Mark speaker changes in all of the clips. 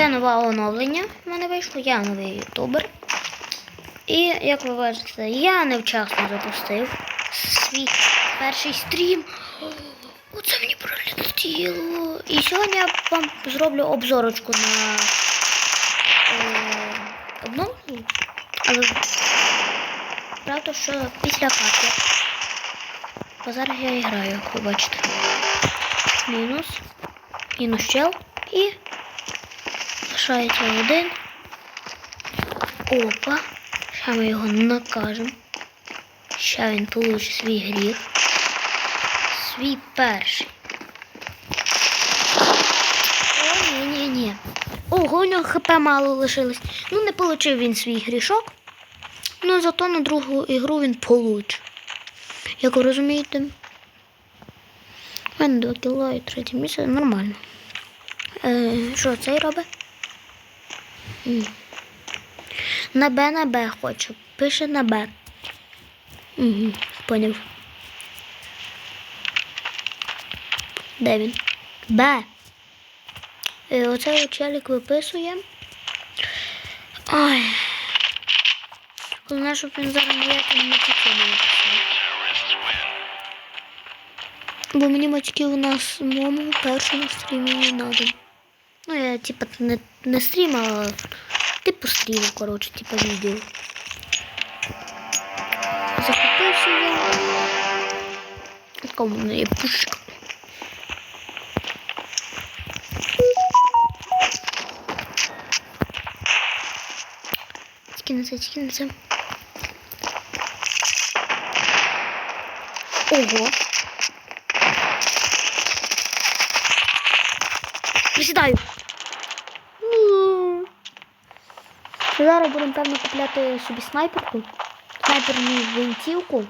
Speaker 1: Це нове оновлення в мене вийшло. Я новий ютубер. І як ви бачите, я невчасно запустив свій перший стрім. Оце мені пролетіло. І сьогодні я вам зроблю обзорочку на е, обновлення. Але правда, що після карти. Бо зараз я граю, як ви бачите. Мінус. Мінус чел. І лишається один. Опа. Ще ми його накажемо. Ще він получить свій гріх. Свій перший. О, ні, ні, ні. Ого, у нього хп мало лишилось. Ну, не получив він свій грішок. Ну, зато на другу ігру він получить. Як ви розумієте? У мене 2 кіла і третє місце нормально. Е, що цей робить? На Б на Б хочу. Пише на Б. Угу, поняв. Де він? Б. Е, оцей челік виписує. Ой. Головне, щоб він зараз ніяким матюком не. Бо мені матюки у нас в моєму першому стрімі не надо. Ну, я типа не, не стрім, а типу стрім, коротше, типа відео. Закупився я. Така у мене є пушка. Скинеться, скинеться. Ого. Присідаю. Зараз будемо певно купляти собі снайперку, снайперну гвинтівку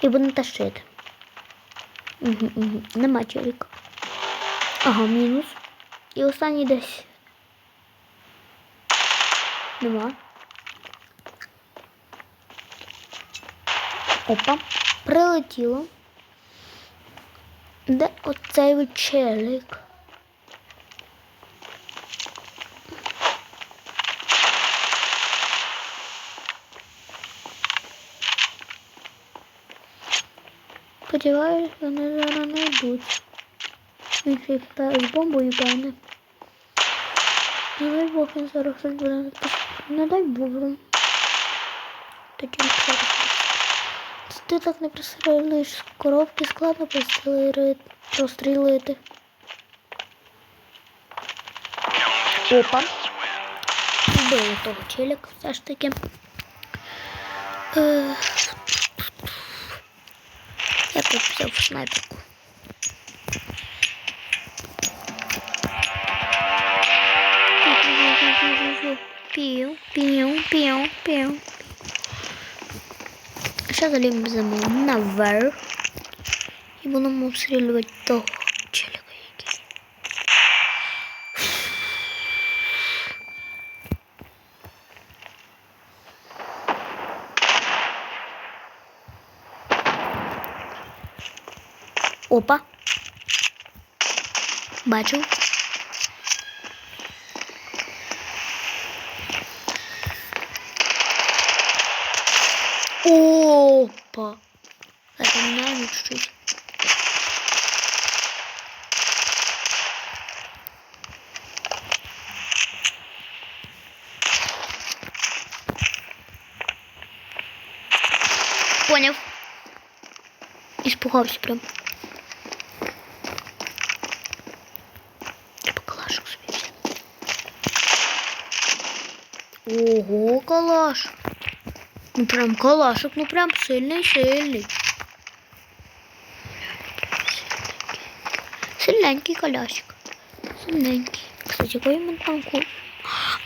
Speaker 1: і будемо тащити. Угу, угу. Нема челіка. Ага, мінус. І останній десь. Нема. Опа. Прилетіло. Де оцей от челик? Сподіваюсь, вони зараз не йдуть. Він ще з бомбою певне. Не дай Бог він зараз щось буде. Не дай Бог. Тоді не треба. Ти так не пристрілиш коробки, складно прострілити. прострілити. Опа. Вбили того челика все ж таки. Е, Я тут взяв снайперку. Пів, пів, пів, пів. Ще заліземо наверх. І будемо обстрілювати того челика, який. Опа. Бачу. Опа. Это меняем чуть-чуть. Понял. Испугался прям. Типа калашик собі. взяв. Ого, калаш. Ну прям калашик, ну прям сильный, сильный. Сильненький колясик. Сильненький. Кстати, який він там.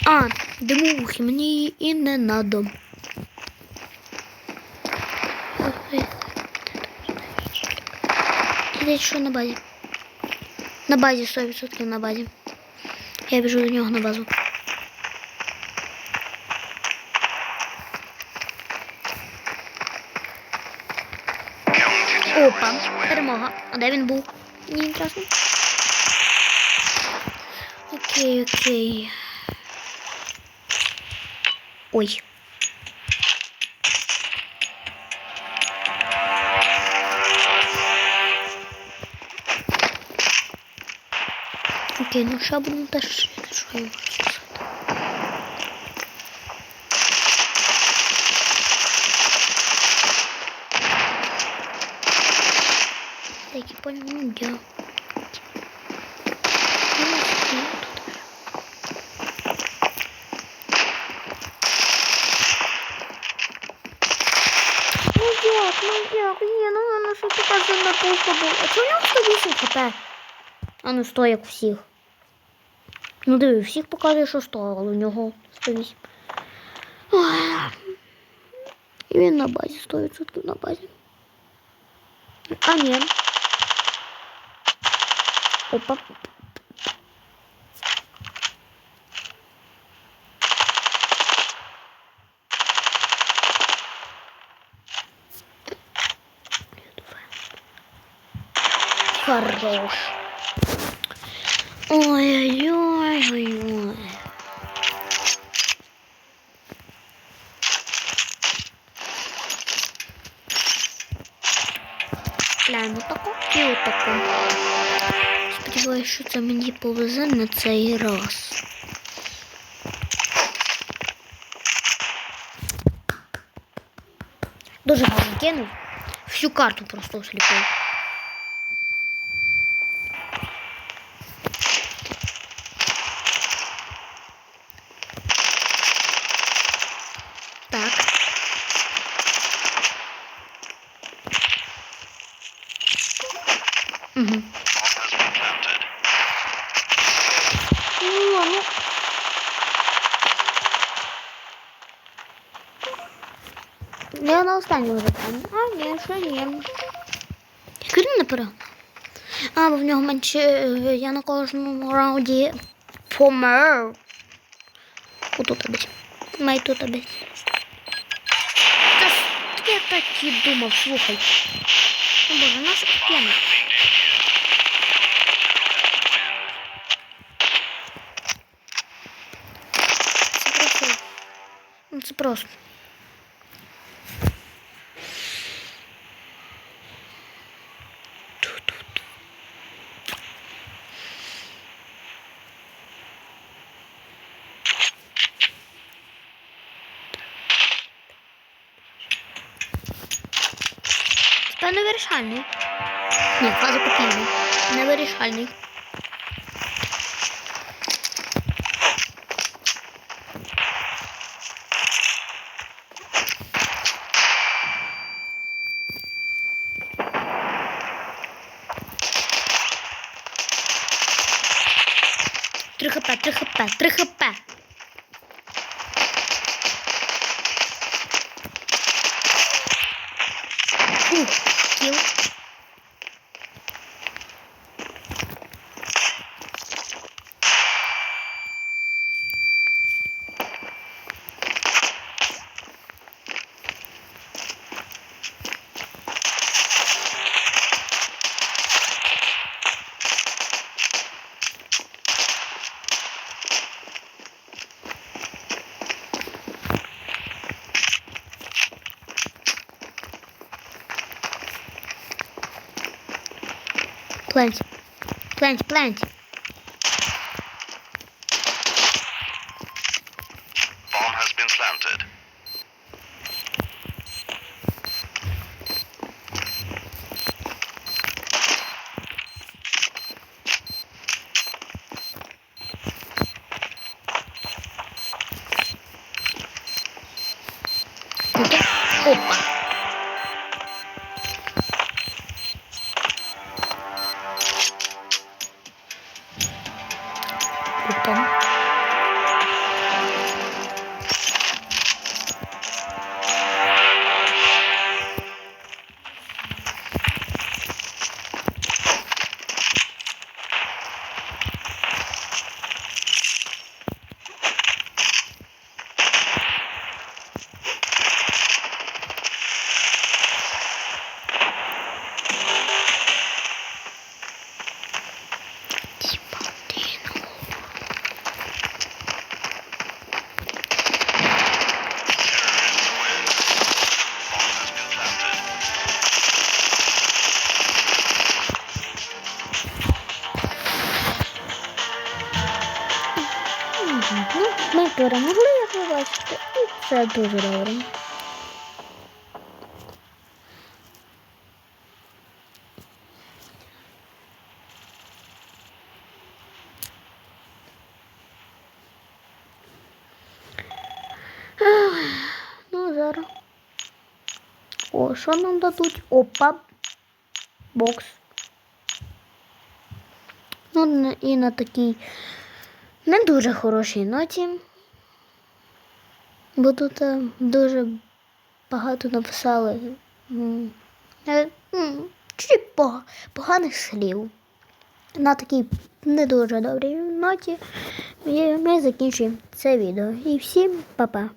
Speaker 1: А, димовухи, її і не надо. Десь що на базі? На базі 100% на базі. Я біжу до нього на базу. Опа, перемога. А де він був? Мені інтересно. Окей, окей. Ой. Окей, ну ще будемо теж шити, що я можу сказати. Так, я понял, ну где? Ну, вот тут. Ну як, ну як, ні, ну воно що така сильна пушка була. А чому у нього 108 хп? А ну 100 як всіх. Ну диви, всіх показує, що 100, але у нього 108. Ой. І він на базі, 100% на базі. А ні. Опа. Хорош. Ой-ой-ой-ой-ой. Що це мені повезе на цей раз. Дуже гарно кинув. Всю карту просто осліпив. Так. Угу. Я на. А, ні, що ні. Крім не перегнав. А, бо в нього менше. е, Я на кожному раунді помер. Отут обить. Май тут обить. Та я так і думав, слухай. О боже, наша п'яна. Це просто. Ну, це просто. Це не вирішальний. Ні, фаза покійний. Не вирішальний. Три хп, три хп, три хп. Plant. Plant, plant.
Speaker 2: Bomb has been planted.
Speaker 1: Перемогли, як ви бачите, і це дуже добре. Ну, зараз. О, що нам дадуть? Опа. Бокс. Ну, і на такій не дуже хорошій ноті. Бо тут е, дуже багато написали е, чуть поганих слів. На такій не дуже добрій ноті ми закінчуємо це відео. І всім па-па.